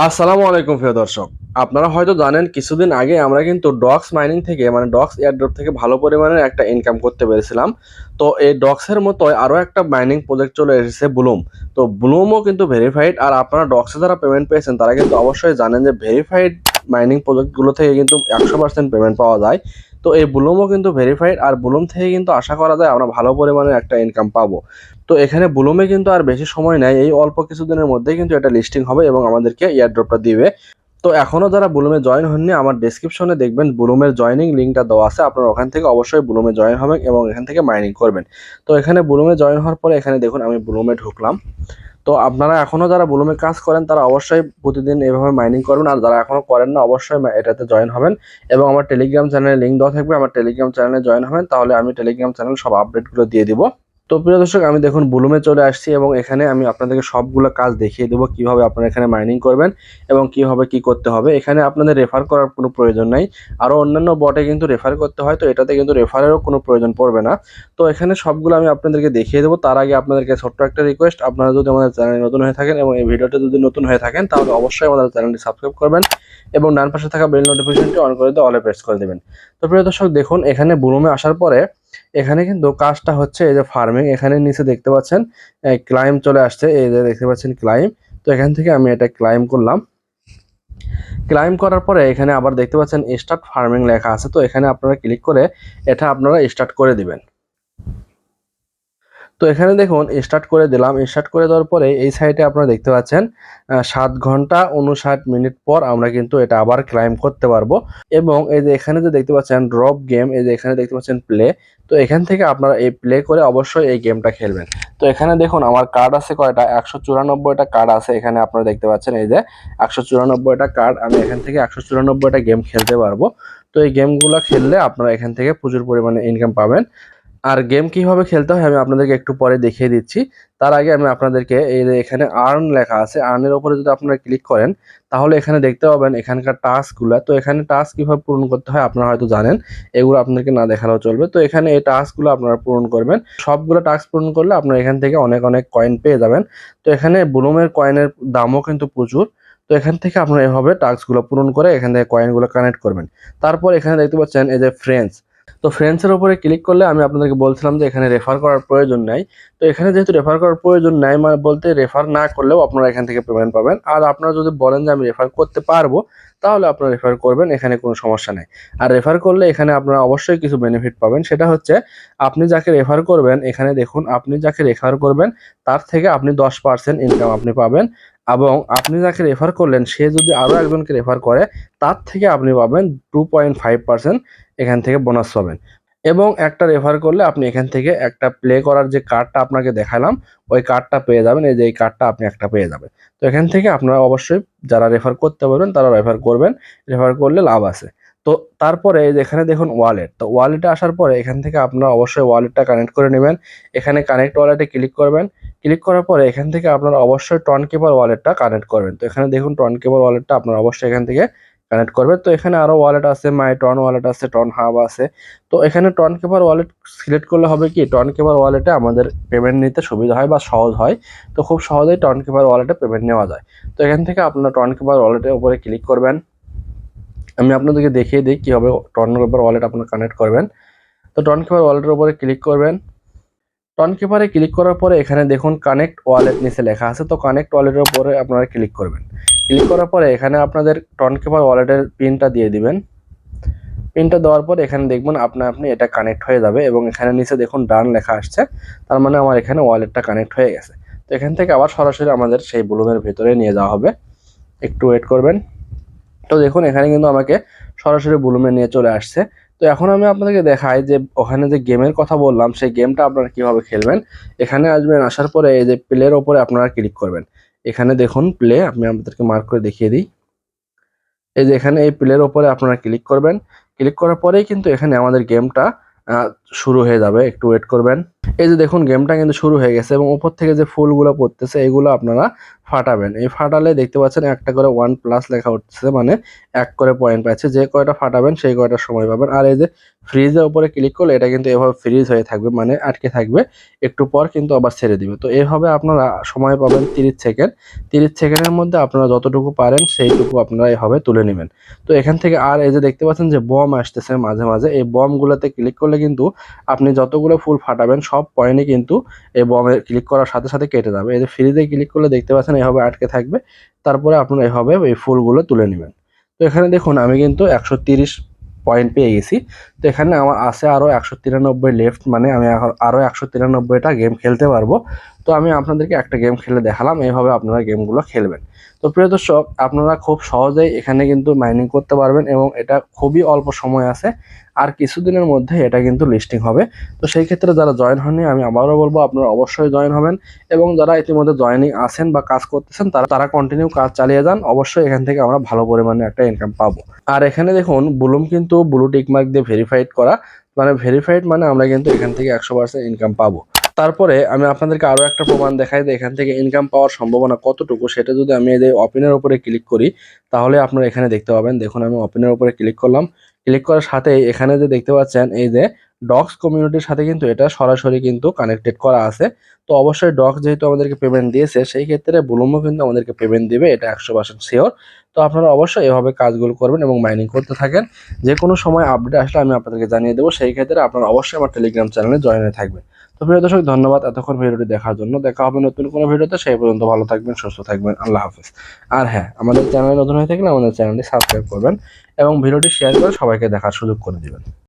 আসসালামু আলাইকুম প্রিয় দর্শক। আপনারা হয়তো জানেন, কিছুদিন আগে আমরা কিন্তু ডক্স মাইনিং থেকে মানে ডক্স এয়ারড্রপ থেকে ভালো পরিমাণের একটা ইনকাম করতে পেরেছিলাম। তো এই ডক্সের মতোই আরও একটা মাইনিং প্রজেক্ট চলে এসেছে ব্লুম তো ব্লুমও কিন্তু ভেরিফাইড আর আপনারা ডক্সে যারা পেমেন্ট পেয়েছেন, তারা কিন্তু অবশ্যই জানেন যে ভেরিফাইড মাইনিং প্রজেক্টগুলো থেকে কিন্তু একশো পার্সেন্ট পেমেন্ট পাওয়া যায়। তো এই বুলুমও কিন্তু ভেরিফাইড আর বুলুম থেকে কিন্তু আশা করা যায় আমরা ভালো পরিমাণের একটা ইনকাম পাবো। তো এখানে বুলুমে কিন্তু আর বেশি সময় নেয় এই অল্প কিছুদিনের মধ্যেই কিন্তু এটা লিস্টিং হবে এবং আমাদেরকে এয়ারড্রপটা দিবে। তো এখনও যারা বুলুমে জয়েন হননি, আমার ডেসক্রিপশনে দেখবেন বুলুমের জয়নিং লিঙ্কটা দেওয়া আছে, আপনারা ওখান থেকে অবশ্যই বুলুমে জয়েন হবেন এবং এখান থেকে মাইনিং করবেন। তো এখানে বুলুমে জয়েন হওয়ার পরে এখানে দেখুন আমি বুলুমে ঢুকলাম। তো আপনারা এখনও যারা বুলুমে কাজ করেন, তারা অবশ্যই প্রতিদিন এভাবে মাইনিং করবেন। আর যারা এখনও করেন না, অবশ্যই এটাতে জয়েন হবেন। এবং আমার টেলিগ্রাম চ্যানেলে লিঙ্ক দেওয়া থাকবে। আমার টেলিগ্রাম চ্যানেলে জয়েন হবেন। তাহলে আমি টেলিগ্রাম চ্যানেল সব আপডেটগুলো দিয়ে দিব। তো প্রিয় দর্শক, আমি দেখুন বুলুমে চলে আসছি এবং এখানে আমি আপনাদেরকে সবগুলো কাজ দেখিয়ে দেবো কীভাবে আপনারা এখানে মাইনিং করবেন এবং কীভাবে কি করতে হবে। এখানে আপনাদের রেফার করার কোনো প্রয়োজন নাই। আরও অন্যান্য বটে কিন্তু রেফার করতে হয়, তো এটাতে কিন্তু রেফারেরও কোনো প্রয়োজন পড়বে না। তো এখানে সবগুলো আমি আপনাদেরকে দেখিয়ে দেবো। তার আগে আপনাদেরকে ছোট্ট একটা রিকোয়েস্ট আপনারা যদি আমাদের চ্যানেলে নতুন হয়ে থাকেন এবং এই ভিডিওটা যদি নতুন হয়ে থাকেন, তাহলে অবশ্যই আমাদের চ্যানেলটি সাবস্ক্রাইব করবেন এবং ডান পাশে থাকা বেল নোটিফিকেশনটি অন করে দিয়ে অলে প্রেস করে দেবেন। তো প্রিয় দর্শক, দেখুন এখানে বুলুমে আসার পরে এখানে কিন্তু কাজটা হচ্ছে এই যে ফার্মিং এখানে নিচে দেখতে পাচ্ছেন ক্লাইম চলে আসছে, এই যে দেখতে পাচ্ছেন ক্লাইম তো এখান থেকে আমি এটা ক্লাইম করলাম। ক্লাইম করার পরে এখানে আবার দেখতে পাচ্ছেন স্টার্ট ফার্মিং লেখা আছে, তো এখানে আপনারা ক্লিক করে এটা আপনারা স্টার্ট করে দিবেন। তো এখানে দেখুন স্টার্ট করে দিলাম। স্টার্ট করে দেওয়ার পরে এই সাইডে আপনারা দেখতে পাচ্ছেন সাত ঘণ্টা উনষাট মিনিট পর আমরা কিন্তু এটা আবার ক্লাইম করতে পারব। এবং এই যে এখানে যে দেখতে পাচ্ছেন ড্রপ গেম এই যে এখানে দেখতে পাচ্ছেন প্লে তো এখান থেকে আপনারা এই প্লে করে অবশ্যই এই গেমটা খেলবেন। তো এখানে দেখুন, আমার কার্ড আছে কয়টা? একশো চুরানব্বইটা কার্ড আছে এখানে আপনারা দেখতে পাচ্ছেন, এই যে একশো চুরানব্বইটা কার্ড আমি এখান থেকে একশো চুরানব্বইটা গেম খেলতে পারব। তো এই গেমগুলো খেললে আপনারা এখান থেকে প্রচুর পরিমাণে ইনকাম পাবেন। আর গেম কীভাবে খেলতে হয় আমি আপনাদেরকে একটু পরে দেখিয়ে দিচ্ছি। তার আগে আমি আপনাদেরকে এই এখানে আর্ন লেখা আছে আর্নের উপরে যদি আপনারা ক্লিক করেন, তাহলে এখানে দেখতে পাবেন এখানকার টাস্কগুলো তো এখানে টাস্ক কীভাবে পূরণ করতে হয় আপনারা হয়তো জানেন, এগুলো আপনাদেরকে না দেখালেও চলবে। তো এখানে এই টাস্কগুলো আপনারা পূরণ করবেন। সবগুলো টাস্ক পূরণ করলে আপনারা এখান থেকে অনেক অনেক কয়েন পেয়ে যাবেন। তো এখানে ব্লুমের কয়েনের দামও কিন্তু প্রচুর। তো এখান থেকে আপনারা এভাবে টাস্কগুলো পূরণ করে এখান থেকে কয়েনগুলো কানেক্ট করবেন। তারপর এখানে দেখতে পাচ্ছেন এই যে ফ্রেন্ডস তো ফ্রেন্ডসের উপরে ক্লিক করলে আমি আপনাদেরকে বলছিলাম যে এখানে রেফার করার প্রয়োজন নাই। তো এখানে যেহেতু রেফার করার প্রয়োজন নাই মানে বলতে রেফার না করলেও আপনারা এখান থেকে পেমেন্ট পাবেন। আর আপনারা যদি বলেন যে আমি রেফার করতে পারব, তাহলে আপনারা রেফার করবেন, এখানে কোনো সমস্যা নেই। আর রেফার করলে এখানে আপনারা অবশ্যই কিছু বেনিফিট পাবেন। সেটা হচ্ছে, আপনি যাকে রেফার করবেন, এখানে দেখুন, আপনি যাকে রেফার করবেন, তার থেকে আপনি দশ পার্সেন্ট ইনকাম আপনি পাবেন। এবং আপনি যাকে রেফার করলেন, সে যদি আরও একজনকে রেফার করে, তার থেকে আপনি পাবেন টু পয়েন্ট ফাইভ পার্সেন্ট এখান থেকে বোনাস পাবেন। এবং একটা রেফার করলে আপনি এখান থেকে একটা প্লে করার যে কার্ডটা আপনাকে দেখালাম, ওই কার্ডটা পেয়ে যাবেন। এই যে এই কার্ডটা আপনি একটা পেয়ে যাবেন। তো এখান থেকে আপনারা অবশ্যই যারা রেফার করতে পারবেন, তারা রেফার করবেন। রেফার করলে লাভ আছে। তো তারপরে এখানে দেখুন ওয়ালেট তো ওয়ালেটে আসার পরে এখান থেকে আপনারা অবশ্যই ওয়ালেটটা কানেক্ট করে নেবেন। এখানে কানেক্ট ওয়ালেটে ক্লিক করবেন। ক্লিক করার পরে এখান থেকে আপনারা অবশ্যই টন কেপার ওয়ালেটটা কানেক্ট করবেন। তো এখানে দেখুন টন কেপার ওয়ালেটটা আপনারা অবশ্যই এখান থেকে কানেক্ট করবেন। তো এখানে আরও ওয়ালেট আছে মাই টন ওয়ালেট আছে টন হাব আছে। তো এখানে টন কেপার ওয়ালেট সিলেক্ট করলে হবে কি? টন কেপার ওয়ালেটে আমাদের পেমেন্ট নিতে সুবিধা হয় বা সহজ হয়। তো খুব সহজেই টন কেপার ওয়ালেটে পেমেন্ট নেওয়া যায়। তো এখান থেকে আপনারা টন কেপার ওয়ালেটের উপরে ক্লিক করবেন। আমি আপনাদেরকে দেখিয়ে দিই কীভাবে টন কেপার ওয়ালেট আপনারা কানেক্ট করবেন। তো টন কেপার ওয়ালেটের উপরে ক্লিক করবেন। টন কেপারে ক্লিক করার পরে এখানে দেখুন কানেক্ট ওয়ালেট নিচে লেখা আছে। তো কানেক্ট ওয়ালেটের উপরে আপনারা ক্লিক করবেন। ক্লিক করার পরে এখানে আপনাদের টন কেপার ওয়ালেটের পিনটা দিয়ে দিবেন। পিনটা দেওয়ার পর এখানে দেখবেন আপনা, আপনি এটা কানেক্ট হয়ে যাবে এবং এখানে নিচে দেখুন ডান লেখা আসছে। তার মানে আমার এখানে ওয়ালেটটা কানেক্ট হয়ে গেছে। তো এখান থেকে আবার সরাসরি আমাদের সেই ব্লুমের ভেতরে নিয়ে যাওয়া হবে। একটু ওয়েট করবেন। তো দেখুন এখানে কিন্তু আমাকে সরাসরি ব্লুমে নিয়ে চলে আসছে। তো এখন আমি আপনাদেরকে দেখাই যে ওখানে যে গেমের কথা বললাম, সেই গেমটা আপনারা কীভাবে খেলবেন, এখানে আসবেন, আসার পরে এই যে প্লের ওপরে আপনারা ক্লিক করবেন। এখানে দেখুন প্লে আমি আপনাদেরকে মার্ক করে দেখিয়ে দিই। এই যে এখানে এই প্লের ওপরে আপনারা ক্লিক করবেন। ক্লিক করার পরেই কিন্তু এখানে আমাদের গেমটা শুরু হয়ে যাবে, একটু ওয়েট করবেন। এই যে দেখুন গেমটা কিন্তু শুরু হয়ে গেছে এবং উপর থেকে যে ফুলগুলো পড়তেছে, এগুলো আপনারা ফাটাবেন। এই ফাটালে দেখতে পাচ্ছেন একটা করে ওয়ান প্লাস লেখা উঠছে মানে এক করে পয়েন্ট পাচ্ছে। যে কয়টা ফাটাবেন, সেই কয়টা সময় পাবেন। আর এই যে ফ্রিজের উপরে ক্লিক করলে এটা কিন্তু এভাবে ফ্রিজ হয়ে থাকবে মানে আটকে থাকবে। একটু পর কিন্তু আবার ছেড়ে দিবে। তো এইভাবে আপনারা সময় পাবেন তিরিশ সেকেন্ড তিরিশ সেকেন্ডের মধ্যে আপনারা যতটুকু পারেন, সেইটুকু আপনারা এভাবে তুলে নেবেন। তো এখান থেকে আর এই যে দেখতে পাচ্ছেন যে বম আসতেছে মাঝে মাঝে। এই বমগুলোতে ক্লিক করলে কিন্তু আপনি যতগুলো ফুল ফাটাবেন, সব পয়েন্টই কিন্তু এই বমে ক্লিক করার সাথে সাথে কেটে যাবে। এই যে ফ্রিজে ক্লিক করলে দেখতে পাচ্ছেন এভাবে আটকে থাকবে। তারপরে আপনারা এভাবে এই ফুলগুলো তুলে নেবেন। তো এখানে দেখুন, আমি কিন্তু একশো তিরিশ পয়েন্ট পেয়ে গেছি। তো এখানে আমার আছে আরও একশো তিরানব্বই লেফট মানে আমি আরও একশো তিরানব্বইটা গেম খেলতে পারব। তো আমি আপনাদেরকে একটা গেম খেলে দেখালাম, এইভাবে আপনারা গেমগুলো খেলবেন। তো প্রিয় দর্শক, আপনারা খুব সহজেই এখানে কিন্তু মাইনিং করতে পারবেন এবং এটা খুবই অল্প সময় আছে, আর কিছুদিনের মধ্যে এটা কিন্তু লিস্টিং হবে। তো সেই ক্ষেত্রে যারা জয়েন হয়নি আমি আবারও বলব, আপনারা অবশ্যই জয়েন হবেন এবং যারা ইতিমধ্যে জয়েনিং আছেন বা কাজ করতেছেন, তারা তারা কন্টিনিউ কাজ চালিয়ে যান। অবশ্যই এখান থেকে আমরা ভালো পরিমাণে একটা ইনকাম পাবো। আর এখানে দেখুন বুলুম কিন্তু ব্লু টিক মার্ক দিয়ে ভেরিফাইড করা। মানে ভেরিফাইড মানে আমরা কিন্তু এখান থেকে একশো পার্সেন্ট ইনকাম পাবো। তারপরে আমি আপনাদেরকে আরও একটা প্রমাণ দেখাই যে এখান থেকে ইনকাম পাওয়ার সম্ভাবনা কতটুকু, সেটা যদি আমি এই অপিনের উপরে ক্লিক করি, তাহলে আপনারা এখানে দেখতে পাবেন। দেখুন, আমি ওপেনের উপরে ক্লিক করলাম। ক্লিক করার সাথে এখানে যে দেখতে পাচ্ছেন, এই যে ডক্স কমিউনিটির সাথে কিন্তু এটা সরাসরি কিন্তু কানেক্টেড করা আছে। তো অবশ্যই ডক্স যেহেতু আমাদেরকে পেমেন্ট দিয়েছে, সেই ক্ষেত্রে বুলুমও কিন্তু আমাদেরকে পেমেন্ট দিবে, এটা একশো পার্সেন্ট শিওর তো আপনারা অবশ্যই এভাবে কাজগুলো করবেন এবং মাইনিং করতে থাকেন। যে কোনো সময় আপডেট আসলে আমি আপনাদেরকে জানিয়ে দেবো, সেই ক্ষেত্রে আপনারা অবশ্যই আমার টেলিগ্রাম চ্যানেলে জয়েন হয়ে থাকবেন। তো প্রিয় দর্শক, ধন্যবাদ এতক্ষণ ভিডিওটি দেখার জন্য। দেখা হবে নতুন কোনো ভিডিওতে, সেই পর্যন্ত ভালো থাকবেন, সুস্থ থাকবেন। আল্লাহ হাফিজ। আর হ্যাঁ আমাদের চ্যানেলে নতুন হয়ে থাকলে আমাদের চ্যানেলটি সাবস্ক্রাইব করবেন এবং ভিডিওটি শেয়ার করে সবাইকে দেখার সুযোগ করে দিবেন।